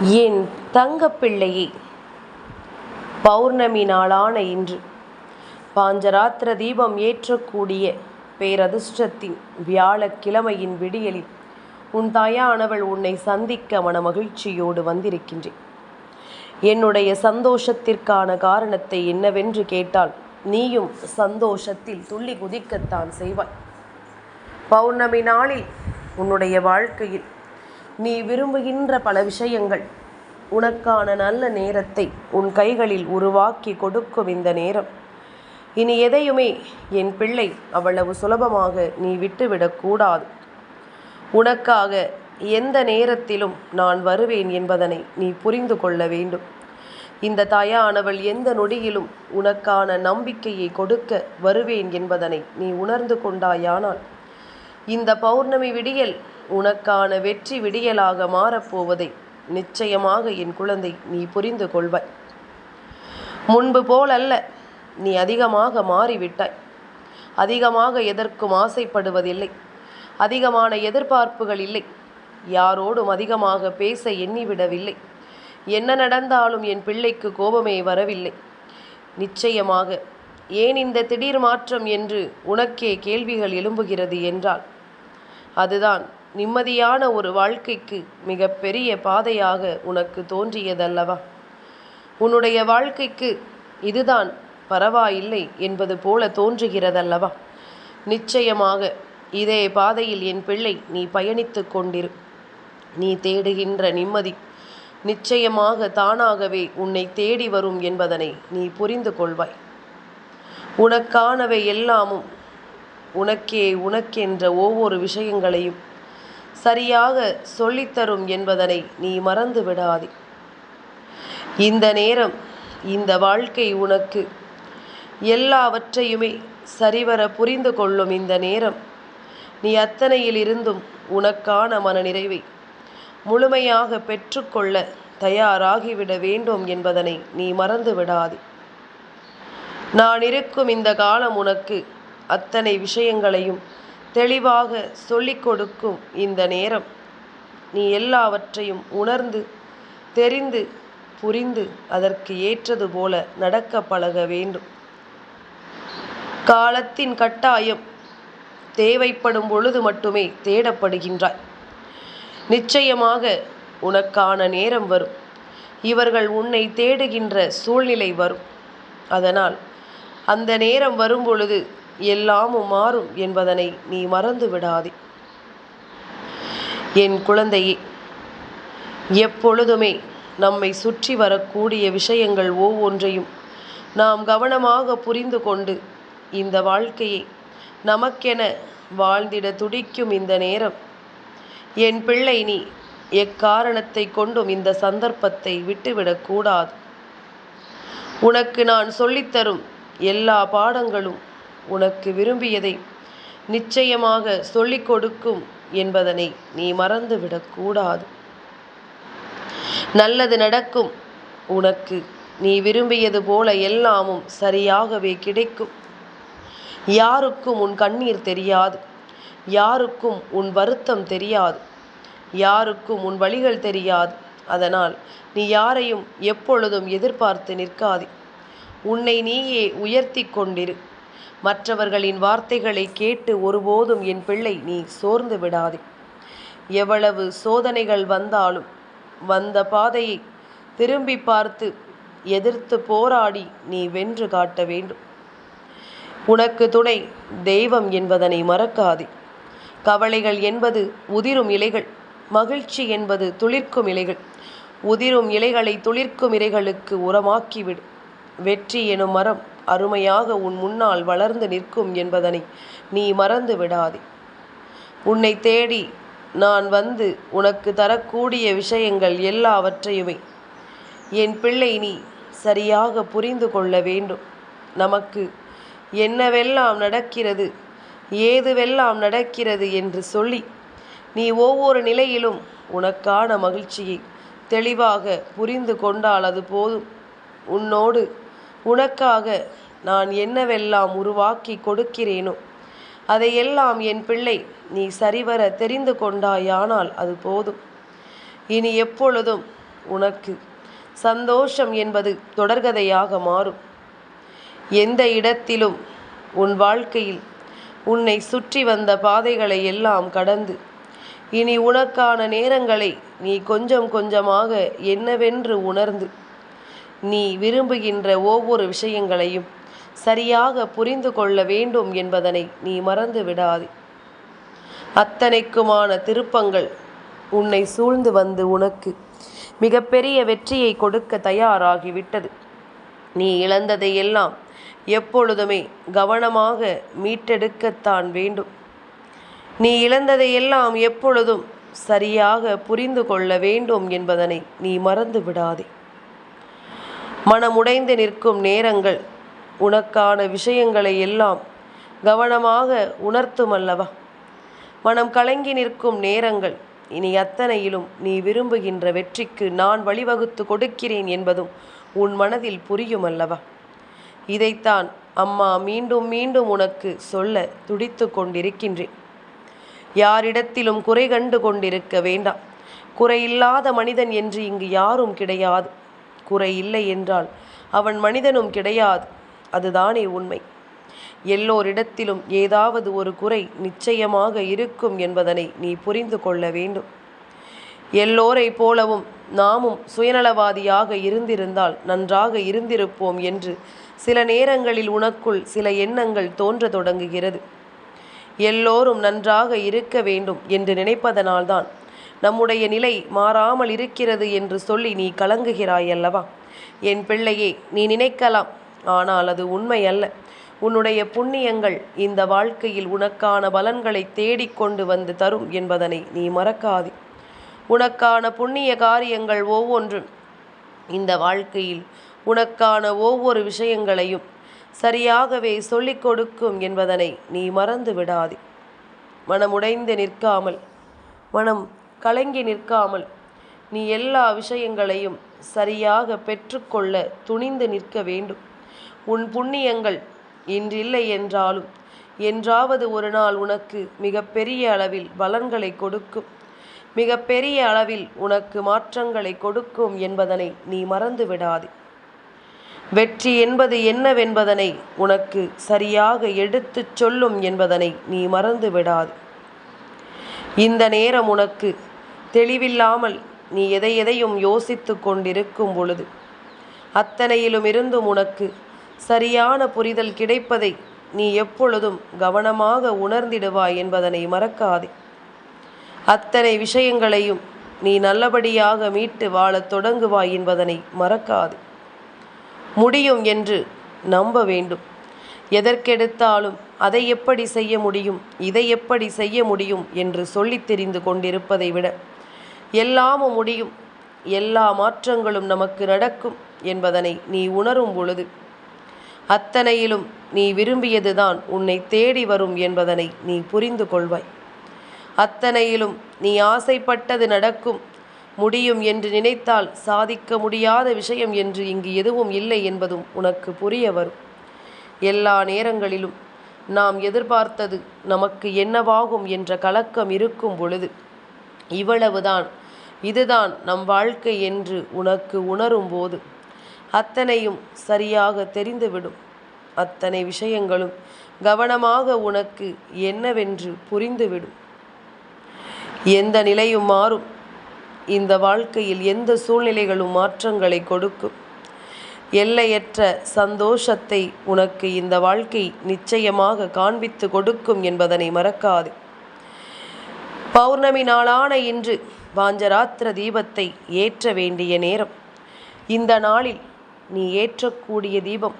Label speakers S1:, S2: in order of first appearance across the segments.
S1: என் தங்கப்பிள்ளையே பௌர்ணமி நாளான இன்று. பாஞ்சராத்திர தீபம் ஏற்றக்கூடிய பேரதிர்ஷ்டத்தின் வியாழக்கிழமையின் விடியலில் உன் தாயானவள் உன்னை சந்திக்க மனமகிழ்ச்சியோடு வந்திருக்கின்றேன். என்னுடைய சந்தோஷத்திற்கான காரணத்தை என்னவென்று கேட்டால் நீயும் சந்தோஷத்தில் துள்ளி குதிக்கத்தான் செய்வாய். பௌர்ணமி நாளில் உன்னுடைய வாழ்க்கையில் நீ விரும்புகின்ற பல விஷயங்கள். உனக்கான நல்ல நேரத்தை உன் கைகளில் உருவாக்கி கொடுக்கும் இந்த நேரம். இனி எதையுமே என் பிள்ளை அவ்வளவு சுலபமாக நீ விட்டுவிடக்கூடாது உனக்காக எந்த நேரத்திலும் நான் வருவேன் என்பதனை நீ புரிந்து கொள்ள வேண்டும். இந்த தாயானவள் எந்த நொடியிலும் உனக்கான நம்பிக்கையை கொடுக்க வருவேன் என்பதனை நீ உணர்ந்து கொண்டாயானால் இந்த பௌர்ணமி விடியல் உனக்கான வெற்றி விடியலாக மாறப்போவதை. நிச்சயமாக என் குழந்தை நீ புரிந்து கொள்வாய். முன்பு போலல்ல நீ அதிகமாக மாறிவிட்டாய். அதிகமாக எதற்கும் ஆசைப்படுவதில்லை. அதிகமான எதிர்பார்ப்புகள் இல்லை. யாரோடும் அதிகமாக பேச எண்ணிவிடவில்லை. என்ன நடந்தாலும் என் பிள்ளைக்கு கோபமே வரவில்லை. நிச்சயமாக ஏன் இந்த திடீர் மாற்றம் என்று உனக்கே கேள்விகள் எழும்புகிறது என்றால் அதுதான் நிம்மதியான ஒரு வாழ்க்கைக்கு மிகப்பெரிய பாதையாக உனக்கு தோன்றியதல்லவா? உன்னுடைய வாழ்க்கைக்கு இதுதான் பரவாயில்லை என்பது போல தோன்றுகிறதல்லவா? நிச்சயமாக இதே பாதையில் என் பிள்ளை நீ பயணித்து கொண்டிரு. நீ தேடுகின்ற நிம்மதி நிச்சயமாக தானாகவே உன்னை தேடி வரும் என்பதனை நீ புரிந்து கொள்வாய். உனக்கானவை எல்லாமும் உனக்கே உனக்கென்ற ஒவ்வொரு விஷயங்களையும் சரியாக சொல்லித்தரும் என்பதனை நீ மறந்து விடாதே. இந்த நேரம் இந்த வாழ்க்கை உனக்கு. எல்லாவற்றையுமே சரிவர புரிந்து கொள்ளும் இந்த நேரம். நீ அத்தனையிலிருந்தும் உனக்கான மனநிறைவை முழுமையாக பெற்றுக்கொள்ள தயாராகிவிட வேண்டும் என்பதனை நீ மறந்து விடாதே. நான் இருக்கும் இந்த காலம் உனக்கு அத்தனை விஷயங்களையும் தெளிவாக சொல்லிக் கொடுக்கும் இந்த நேரம். நீ எல்லாவற்றையும் உணர்ந்து தெரிந்து புரிந்து அதற்கு ஏற்றது போல நடக்க பழக வேண்டும். காலத்தின் கட்டாயம் தேவைப்படும் பொழுது மட்டுமே தேடப்படுகின்றாய். நிச்சயமாக உனக்கான நேரம் வரும். இவர்கள் உன்னை தேடுகின்ற சூழ்நிலை வரும். அதனால் அந்த நேரம் வரும் பொழுது எல்லாமும் மாறும் என்பதனை நீ மறந்து விடாதே. என் குழந்தையே எப்பொழுதுமே நம்மை சுற்றி வரக்கூடிய விஷயங்கள் ஒவ்வொன்றையும் நாம் கவனமாக புரிந்து கொண்டு இந்த வாழ்க்கையை நமக்கென வாழ்ந்திட துடிக்கும் இந்த நேரம். என் பிள்ளை நீ எக்காரணத்தை கொண்டும் இந்த சந்தர்ப்பத்தை விட்டுவிடக்கூடாது. உனக்கு நான் சொல்லித்தரும் எல்லா பாடங்களும் உனக்கு விரும்பியதை நிச்சயமாக சொல்லிக் கொடுக்கும் என்பதனை நீ மறந்துவிடக்கூடாது நல்லது நடக்கும். உனக்கு நீ விரும்பியது போல எல்லாமும் சரியாகவே கிடைக்கும். யாருக்கும் உன் கண்ணீர் தெரியாது. யாருக்கும் உன் வருத்தம் தெரியாது. யாருக்கும் உன் வழிகள் தெரியாது. அதனால் நீ யாரையும் எப்பொழுதும் எதிர்பார்த்து நிற்காதே. உன்னை நீயே உயர்த்தி கொண்டிரு. மற்றவர்களின் வார்த்தைகளை கேட்டு ஒருபோதும் என் பிள்ளை நீ சோர்ந்து விடாதே. எவ்வளவு சோதனைகள் வந்தாலும் வந்த பாதையை திரும்பி பார்த்து எதிர்த்து போராடி நீ வென்று காட்ட வேண்டும். உனக்கு துணை தெய்வம் என்பதனை மறக்காதே. கவலைகள் என்பது உதிரும் இலைகள் மகிழ்ச்சி என்பது துளிர்க்கும் இலைகள். உதிரும் இலைகளை துளிர்க்கும் இலைகளுக்கு உரமாக்கிவிடும் வெற்றி எனும் மரம் அருமையாக உன் முன்னால் வளர்ந்து நிற்கும் என்பதனை நீ மறந்து விடாதே. உன்னை தேடி நான் வந்து உனக்கு தரக்கூடிய விஷயங்கள் எல்லாவற்றையுமே என் பிள்ளை நீ சரியாக புரிந்து கொள்ள வேண்டும். நமக்கு என்னவெல்லாம் நடக்கிறது ஏதுவெல்லாம் நடக்கிறது என்று சொல்லி நீ ஒவ்வொரு நிலையிலும் உனக்கான மகிழ்ச்சியை தெளிவாக புரிந்து கொண்டால் அது போதும். உன்னோடு உனக்காக நான் என்னவெல்லாம் உருவாக்கி கொடுக்கிறேனோ அதையெல்லாம் என் பிள்ளை நீ சரிவர தெரிந்து கொண்டாயானால் அது போதும். இனி எப்பொழுதும் உனக்கு சந்தோஷம் என்பது தொடர்கதையாக மாறும். எந்த இடத்திலும் உன் வாழ்க்கையில் உன்னை சுற்றி வந்த பாதைகளை எல்லாம் கடந்து இனி உனக்கான நேரங்களை நீ கொஞ்சம் கொஞ்சமாக என்னவென்று உணர்ந்து நீ விரும்புகின்ற ஒவ்வொரு விஷயங்களையும் சரியாக புரிந்து கொள்ள வேண்டும் என்பதனை நீ மறந்து விடாதே. அத்தனைக்குமான திருப்பங்கள் உன்னை சூழ்ந்து வந்து உனக்கு மிகப்பெரிய வெற்றியை கொடுக்க தயாராகிவிட்டது. நீ இழந்ததை எல்லாம் எப்பொழுதுமே கவனமாக மீட்டெடுக்கத்தான் வேண்டும். நீ இழந்ததை எல்லாம் எப்பொழுதும் சரியாக புரிந்து கொள்ள வேண்டும் என்பதனை நீ மறந்து விடாதே. மனமுடைந்து நிற்கும் நேரங்கள் உனக்கான விஷயங்களை எல்லாம் கவனமாக உணர்த்தும் அல்லவா மனம் கலங்கி நிற்கும் நேரங்கள் இனி அத்தனையிலும் நீ விரும்புகின்ற வெற்றிக்கு நான் வழிவகுத்து கொடுக்கிறேன் என்பதும் உன் மனதில் புரியும் அல்லவா இதைத்தான் அம்மா மீண்டும் மீண்டும் உனக்கு சொல்ல துடித்து கொண்டிருக்கின்றேன். யாரிடத்திலும் குறை கண்டு கொண்டிருக்க வேண்டாம். குறையில்லாத மனிதன் என்று இங்கு யாரும் கிடையாது. குறை இல்லை என்றால் அவன் மனிதனும் கிடையாது. அதுதானே உண்மை. எல்லோரிடத்திலும் ஏதாவது ஒரு குறை நிச்சயமாக இருக்கும் என்பதனை நீ புரிந்து கொள்ள வேண்டும். எல்லோரை போலவும் நாமும் சுயநலவாதியாக இருந்திருந்தால் நன்றாக இருந்திருப்போம் என்று சில நேரங்களில் உனக்குள் சில எண்ணங்கள் தோன்ற தொடங்குகிறது. எல்லோரும் நன்றாக இருக்க வேண்டும் என்று நினைப்பதனால்தான் நம்முடைய நிலை மாறாமல் இருக்கிறது என்று சொல்லி நீ கலங்குகிறாய் அல்லவா? என் பிள்ளையே நீ நினைக்கலாம். ஆனால் அது உண்மை அல்ல. உன்னுடைய புண்ணியங்கள் இந்த வாழ்க்கையில் உனக்கான பலன்களை தேடிக்கொண்டு வந்து தரும் என்பதனை நீ மறக்காதே. உனக்கான புண்ணிய காரியங்கள் ஒவ்வொன்றும் இந்த வாழ்க்கையில் உனக்கான ஒவ்வொரு விஷயங்களையும் சரியாகவே சொல்லிக் கொடுக்கும் என்பதனை நீ மறந்து விடாதே. மனமுடைந்து நிற்காமல் மனம் கலங்கி நிற்காமல் நீ எல்லா விஷயங்களையும் சரியாக பெற்றுக்கொள்ள துணிந்து நிற்க வேண்டும். உன் புண்ணியங்கள் இன்றில்லை என்றாலும் என்றாவது ஒரு நாள் உனக்கு மிகப்பெரிய அளவில் பலன்களை கொடுக்கும். மிகப்பெரிய அளவில் உனக்கு மாற்றங்களை கொடுக்கும் என்பதனை நீ மறந்து விடாதே. வெற்றி என்பது என்னவென்பதனை உனக்கு சரியாக எடுத்துச் சொல்லும் என்பதனை நீ மறந்து விடாது. இந்த நேரம் உனக்கு தெளிவில்லாமல் நீ எதை எதையும் யோசித்து கொண்டிருக்கும் பொழுது அத்தனையிலும் இருந்தும் உனக்கு சரியான புரிதல் கிடைப்பதை நீ எப்பொழுதும் கவனமாக உணர்ந்திடுவாய் என்பதனை மறக்காதே. அத்தனை விஷயங்களையும் நீ நல்லபடியாக மீட்டு வாழத் தொடங்குவாய் என்பதனை மறக்காது. முடியும் என்று நம்ப வேண்டும். எதற்கெடுத்தாலும் அதை எப்படி செய்ய முடியும் இதை எப்படி செய்ய முடியும் என்று சொல்லித் தெரிந்து கொண்டிருப்பதை விட எல்லாமும் முடியும். எல்லா மாற்றங்களும் நமக்கு நடக்கும் என்பதனை நீ உணரும் பொழுது அத்தனையிலும் நீ விரும்பியதுதான் உன்னை தேடி வரும் என்பதனை நீ புரிந்து கொள்வாய். அத்தனையிலும் நீ ஆசைப்பட்டது நடக்கும். முடியும் என்று நினைத்தால் சாதிக்க முடியாத விஷயம் என்று இங்கு எதுவும் இல்லை என்பதும் உனக்கு புரிய வரும். எல்லா நேரங்களிலும் நாம் எதிர்பார்த்தது நமக்கு என்னவாகும் என்ற கலக்கம் இருக்கும் பொழுது இவ்வளவுதான் இதுதான் நம் வாழ்க்கை என்று உனக்கு உணரும் போது அத்தனையும் சரியாக தெரிந்துவிடும். அத்தனை விஷயங்களும் கவனமாக உனக்கு என்னவென்று புரிந்துவிடும். எந்த நிலையும் மாறும். இந்த வாழ்க்கையில் எந்த சூழ்நிலைகளும் மாற்றங்களை கொடுக்கும். எல்லையற்ற சந்தோஷத்தை உனக்கு இந்த வாழ்க்கை நிச்சயமாக காண்பித்து கொடுக்கும் என்பதனை மறக்காது. பௌர்ணமி நாளான இன்று வாஞ்சராத்திர தீபத்தை ஏற்ற வேண்டிய நேரம். இந்த நாளில் நீ ஏற்றக்கூடிய தீபம்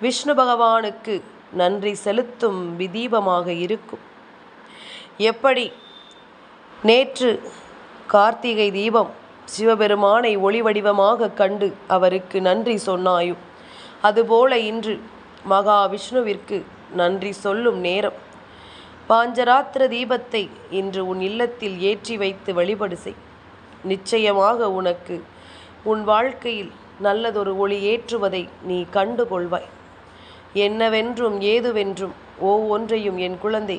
S1: விஷ்ணு பகவானுக்கு நன்றி செலுத்தும் விதீபமாக இருக்கும். எப்படி? நேற்று கார்த்திகை தீபம் சிவபெருமானை ஒளி வடிவமாக கண்டு அவருக்கு நன்றி சொன்னாயும் அதுபோல இன்று மகாவிஷ்ணுவிற்கு நன்றி சொல்லும் நேரம். பாஞ்சராத்திர தீபத்தை இன்று உன் இல்லத்தில் ஏற்றி வைத்து வழிபடு செய். நிச்சயமாக உனக்கு உன் வாழ்க்கையில் நல்லதொரு ஒளி ஏற்றுவதை நீ கண்டு கொள்வாய். என்னவென்றும் ஏதுவென்றும் ஒவ்வொன்றையும் என் குழந்தை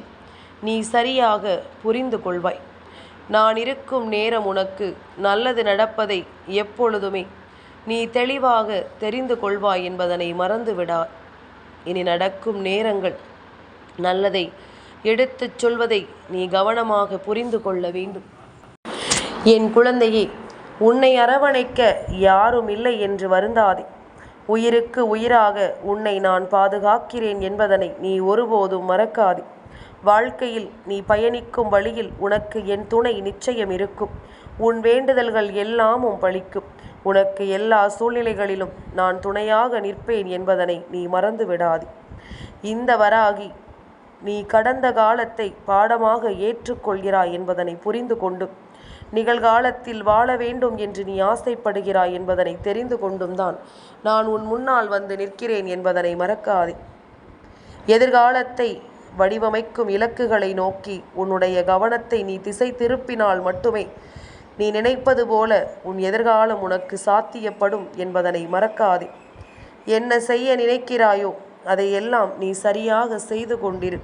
S1: நீ சரியாக புரிந்து கொள்வாய். நான் இருக்கும் நேரம் உனக்கு நல்லது நடப்பதை எப்பொழுதுமே நீ தெளிவாக தெரிந்து கொள்வாய் என்பதனை மறந்துவிடா இனி நடக்கும் நேரங்கள் நல்லதை எடுத்துச் சொல்வதை நீ கவனமாக புரிந்து கொள்ள வேண்டும். என் குழந்தையே உன்னை அரவணைக்க யாரும் இல்லை என்று வருந்தாதே. உயிருக்கு உயிராக உன்னை நான் பாதுகாக்கிறேன் என்பதனை நீ ஒருபோதும் மறக்காதே. வாழ்க்கையில் நீ பயணிக்கும் வழியில் உனக்கு என் துணை நிச்சயம் இருக்கும். உன் வேண்டுதல்கள் எல்லாமும் பழிக்கும். உனக்கு எல்லா சூழ்நிலைகளிலும் நான் துணையாக நிற்பேன் என்பதனை நீ மறந்து விடாதே இந்த வராகி நீ கடந்த காலத்தை பாடமாக ஏற்றுக்கொள்கிறாய் என்பதனை புரிந்து கொண்டும் நிகழ்காலத்தில் வாழ வேண்டும் என்று நீ ஆசைப்படுகிறாய் என்பதனை தெரிந்து கொண்டும் தான் நான் உன் முன்னால் வந்து நிற்கிறேன் என்பதனை மறக்காதே. எதிர்காலத்தை வடிவமைக்கும் இலக்குகளை நோக்கி உன்னுடைய கவனத்தை நீ திசை திருப்பினால் மட்டுமே நீ நினைப்பது போல உன் எதிர்காலம் உனக்கு சாத்தியப்படும் என்பதனை மறக்காதே. என்ன செய்ய நினைக்கிறாயோ அதையெல்லாம் நீ சரியாக செய்து கொண்டிரு.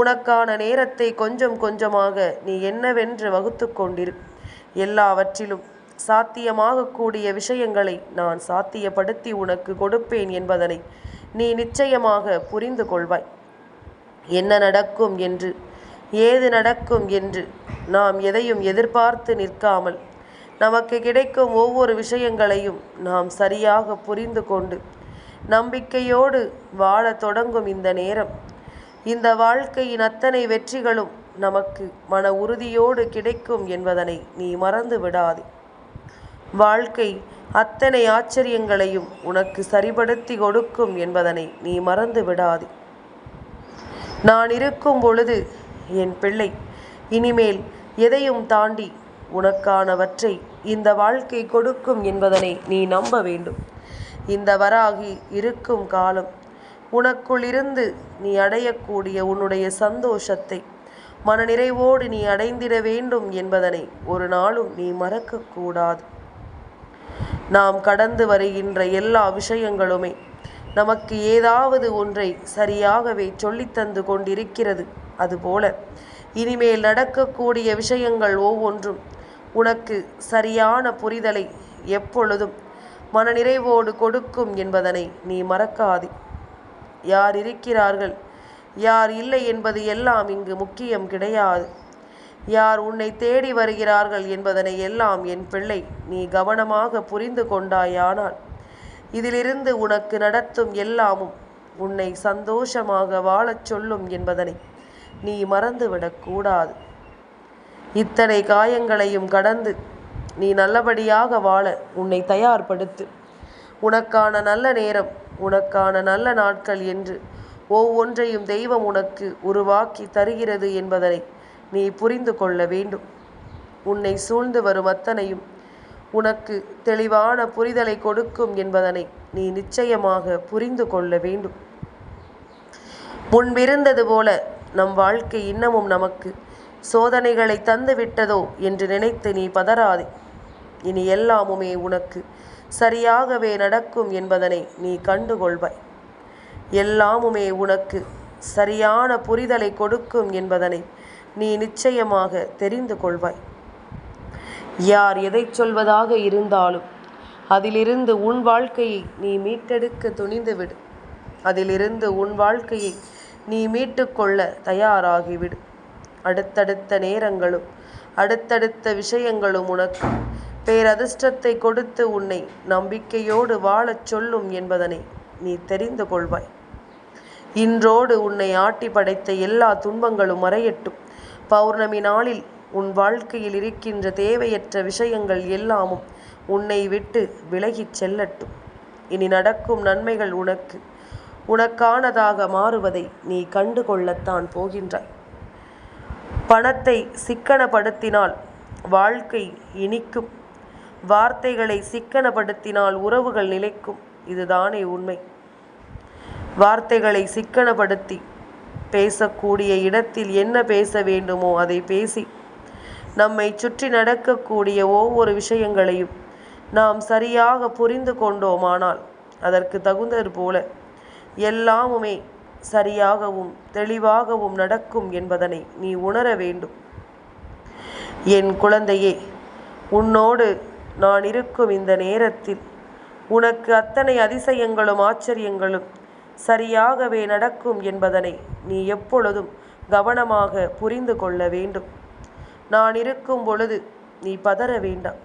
S1: உனக்கான நேரத்தை கொஞ்சம் கொஞ்சமாக நீ என்னவென்று வகுத்து கொண்டிரு. எல்லாவற்றிலும் சாத்தியமாகக்கூடிய விஷயங்களை நான் சாத்தியப்படுத்தி உனக்கு கொடுப்பேன் என்பதனை நீ நிச்சயமாக புரிந்து கொள்வாய். என்ன நடக்கும் என்று ஏது நடக்கும் என்று நாம் எதையும் எதிர்பார்த்து நிற்காமல் நமக்கு கிடைக்கும் ஒவ்வொரு விஷயங்களையும் நாம் சரியாக புரிந்து கொண்டு நம்பிக்கையோடு வாழ தொடங்கும் இந்த நேரம். இந்த வாழ்க்கையின் அத்தனை வெற்றிகளும் நமக்கு மன உறுதியோடு கிடைக்கும் என்பதனை நீ மறந்து விடாதே. வாழ்க்கை அத்தனை ஆச்சரியங்களையும் உனக்கு சரிபடுத்தி கொடுக்கும் என்பதனை நீ மறந்து விடாதே. நான் இருக்கும் பொழுது என் பிள்ளை இனிமேல் எதையும் தாண்டி உனக்கானவற்றை இந்த வாழ்க்கை கொடுக்கும் என்பதனை நீ நம்ப வேண்டும். இந்த வராகி இருக்கும் காலம். உனக்குள்ளிருந்து நீ அடையக்கூடிய உன்னுடைய சந்தோஷத்தை மனநிறைவோடு நீ அடைந்திட வேண்டும் என்பதனை ஒரு நாளும் நீ மறக்கக்கூடாது நாம் கடந்து வருகின்ற எல்லா விஷயங்களுமே நமக்கு ஏதாவது ஒன்றை சரியாகவே சொல்லித்தந்து கொண்டிருக்கிறது. அதுபோல இனிமேல் நடக்கக்கூடிய விஷயங்கள் ஒவ்வொன்றும் உனக்கு சரியான புரிதலை எப்பொழுதும் மனநிறைவோடு கொடுக்கும் என்பதனை நீ மறக்காதே. யார் இருக்கிறார்கள்? யார் இல்லை என்பது எல்லாம் இங்கு முக்கியம் கிடையாது. யார் உன்னை தேடி வருகிறார்கள் என்பதனை எல்லாம் என் பிள்ளை நீ கவனமாக புரிந்து கொண்டாயானால் இதிலிருந்து உனக்கு நடத்தும் எல்லாமும் உன்னை சந்தோஷமாக வாழச் சொல்லும் என்பதனை நீ மறந்துவிடக்கூடாது இத்தனை காயங்களையும் கடந்து நீ நல்லபடியாக வாழ உன்னை தயார்படுத்து. உனக்கான நல்ல நேரம் உனக்கான நல்ல நாட்கள் என்று ஒவ்வொன்றையும் தெய்வம் உனக்கு உருவாக்கி தருகிறது என்பதனை நீ புரிந்து கொள்ள வேண்டும். உன்னை சூழ்ந்து வரும் அத்தனையும் உனக்கு தெளிவான புரிதலை கொடுக்கும் என்பதனை நீ நிச்சயமாக புரிந்து கொள்ள வேண்டும். முன்பிருந்தது போல நம் வாழ்க்கை இன்னமும் நமக்கு சோதனைகளை தந்து விட்டதோ என்று நினைத்து நீ பதறாதே. இனி எல்லாமுமே உனக்கு. சரியாகவே நடக்கும் என்பதனை நீ கண்டுகொள்வாய். எல்லாமுமே உனக்கு. சரியான புரிதலை கொடுக்கும் என்பதனை நீ நிச்சயமாக தெரிந்து கொள்வாய். யார் எதை சொல்வதாக இருந்தாலும் அதிலிருந்து உன் வாழ்க்கையை நீ மீட்டெடுக்க துணிந்துவிடு. அதிலிருந்து உன் வாழ்க்கையை நீ மீட்டுக்கொள்ள தயாராகிவிடு. அடுத்தடுத்த நேரங்களும் அடுத்தடுத்த விஷயங்களும் உனக்கு பேரதிர்ஷ்டத்தை கொடுத்து உன்னை நம்பிக்கையோடு வாழச் சொல்லும் என்பதனை நீ தெரிந்து கொள்வாய். இன்றோடு உன்னை ஆட்டி படைத்த எல்லா துன்பங்களும் மறையட்டும். பௌர்ணமி நாளில் உன் வாழ்க்கையில் இருக்கின்ற தேவையற்ற விஷயங்கள் எல்லாமும் உன்னை விட்டு விலகிச் செல்லட்டும். இனி நடக்கும் நன்மைகள் உனக்கு உனக்கானதாக மாறுவதை நீ கண்டு கொள்ளத்தான் போகின்றாய். பணத்தை சிக்கனப்படுத்தினால் வாழ்க்கை இனிக்கும். வார்த்தைகளை சிக்கனப்படுத்தினால் உறவுகள் நிலைக்கும். இதுதானே உண்மை. வார்த்தைகளை சிக்கனப்படுத்தி பேசக்கூடிய இடத்தில் என்ன பேச வேண்டுமோ அதை பேசி நம்மை சுற்றி நடக்கக்கூடிய ஒவ்வொரு விஷயங்களையும் நாம் சரியாக புரிந்து கொண்டோமானால் அதற்கு தகுந்தது போல எல்லாமுமே சரியாகவும் தெளிவாகவும் நடக்கும் என்பதனை நீ உணர வேண்டும். என் குழந்தையே உன்னோடு நான் இருக்கும் இந்த நேரத்தில் உனக்கு அத்தனை அதிசயங்களும் ஆச்சரியங்களும் சரியாகவே நடக்கும் என்பதனை நீ எப்பொழுதும் கவனமாக புரிந்து கொள்ள வேண்டும். நான் இருக்கும் பொழுது நீ பதற வேண்டாம்.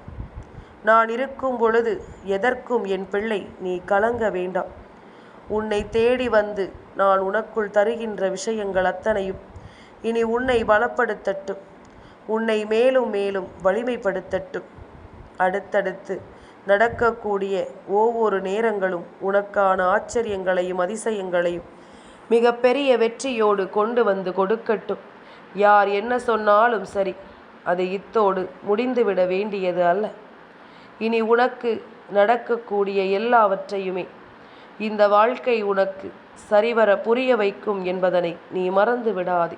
S1: நான் இருக்கும் பொழுது எதற்கும் என் பிள்ளை நீ கலங்க வேண்டாம். உன்னை தேடி வந்து நான் உனக்குள் தருகின்ற விஷயங்கள் அத்தனையும் இனி உன்னை பலப்படுத்தட்டும். உன்னை மேலும் மேலும் வலிமைப்படுத்தட்டும். அடுத்தடுத்து நடக்கக்கூடிய ஒவ்வொரு நேரங்களும் உனக்கான ஆச்சரியங்களையும் அதிசயங்களையும் மிகப்பெரிய வெற்றியோடு கொண்டு வந்து கொடுக்கட்டும். யார் என்ன சொன்னாலும் சரி அது இத்தோடு முடிந்துவிட வேண்டியது அல்ல. இனி உனக்கு நடக்கக்கூடிய எல்லாவற்றையுமே இந்த வாழ்க்கை உனக்கு சரிவர புரிய வைக்கும் என்பதனை நீ மறந்து விடாதே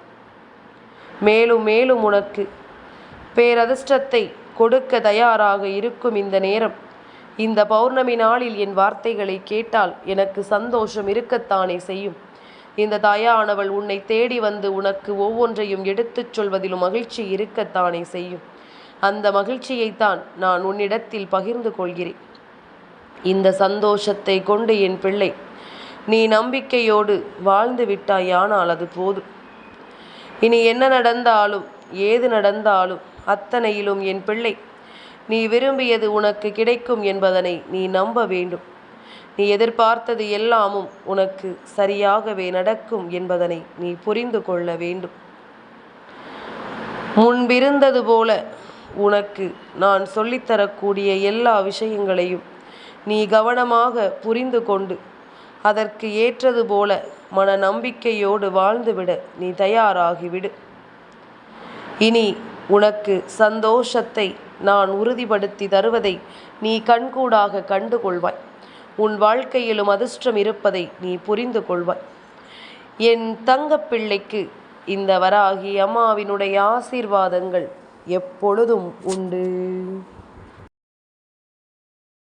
S1: மேலும் மேலும் உனக்கு பேரதிர்ஷ்டத்தை கொடுக்க தயாராக இருக்கும் இந்த நேரம். இந்த பௌர்ணமி நாளில் என் வார்த்தைகளை கேட்டால் எனக்கு சந்தோஷம் இருக்கத்தானே செய்யும். இந்த தாயானவள் உன்னை தேடி வந்து உனக்கு ஒவ்வொன்றையும் எடுத்துச் சொல்வதிலும் மகிழ்ச்சி இருக்கத்தானே செய்யும். அந்த மகிழ்ச்சியைத்தான் நான் உன்னிடத்தில் பகிர்ந்து கொள்கிறேன். இந்த சந்தோஷத்தை கொண்டு என் பிள்ளை நீ நம்பிக்கையோடு வாழ்ந்து விட்டாயானால் அது போதும். இனி என்ன நடந்தாலும் ஏது நடந்தாலும் அத்தனையிலும் என் பிள்ளை. நீ விரும்பியது உனக்கு கிடைக்கும் என்பதனை நீ நம்ப வேண்டும். நீ எதிர்பார்த்தது எல்லாமும் உனக்கு சரியாகவே நடக்கும் என்பதனை நீ புரிந்து கொள்ள வேண்டும். முன்பிருந்தது போல உனக்கு நான் சொல்லித்தரக்கூடிய எல்லா விஷயங்களையும் நீ கவனமாக புரிந்து கொண்டு அதற்கு ஏற்றது போல மன நம்பிக்கையோடு வாழ்ந்துவிட நீ தயாராகிவிடு. இனி உனக்கு சந்தோஷத்தை நான் உறுதிப்படுத்தி தருவதை நீ கண்கூடாக கண்டு கொள்வாய் உன் வாழ்க்கையிலும் அதிர்ஷ்டம் இருப்பதை நீ புரிந்து கொள்வாய். என் தங்கப்பிள்ளைக்கு இந்த வராகி அம்மாவினுடைய ஆசீர்வாதங்கள் எப்பொழுதும் உண்டு.